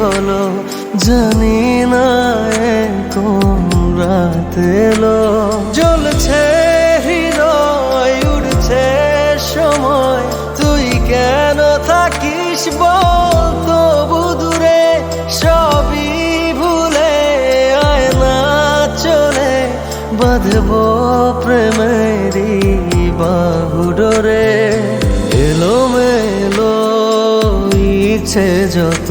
হলো জানি না এ কোন রাত এলো। জ্বলছে হৃদয় উঠছে সময়। তুই কেন থাকিস বল তবু দূরে সবই ভুলে আয় না চলে। বাঁধব প্রেমেরই বাহুডোরে এলো মেলো ইচ্ছে যত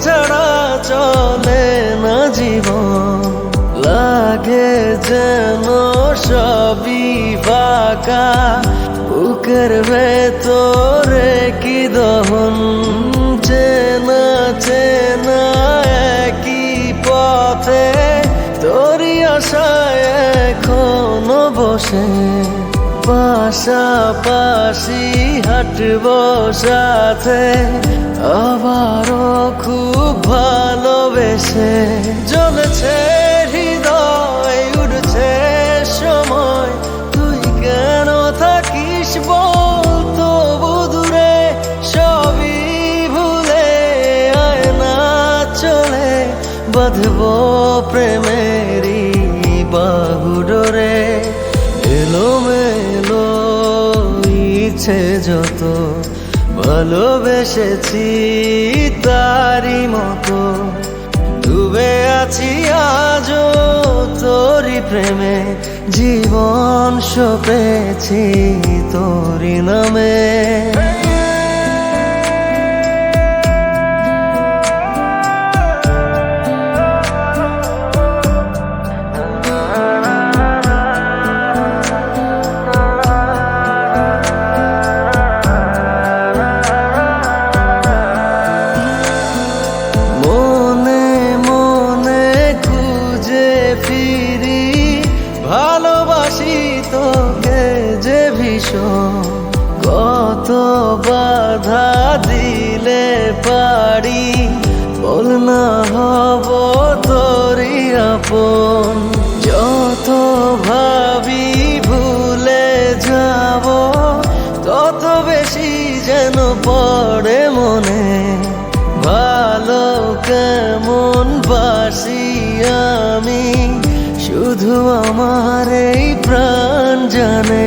ছাড়া চলে না জীবন। লাগে যেন সবই ফাঁকা বুকের ভেতরে কি দহন? চেনা চেনা একই পথে। তোরই আশায় এখনও বসে। পাশাপাশি হাঁটব সাথে। আবারও খুব ভালোবেসে জ্বলছে হৃদয় উঠছে সময়। তুই কেন থাকিস বল তবু দূরে সবই ভুলে আয় না চলে। বাঁধব প্রেমেরই বাহুডোরে ইচ্ছে যত ভালোবেসেছি তারি মতো। ডুবে আছি আজও তোরি প্রেমে। জীবন সপেছি তোরি নামে। দিলে পারি বল না হব তোরি আপন। যত ভাবি ভুলে যাব, তত বেশি যেন পড়ে মনে। ভালো কেমন বাসি আমি, শুধু আমার এই প্রাণ জানে।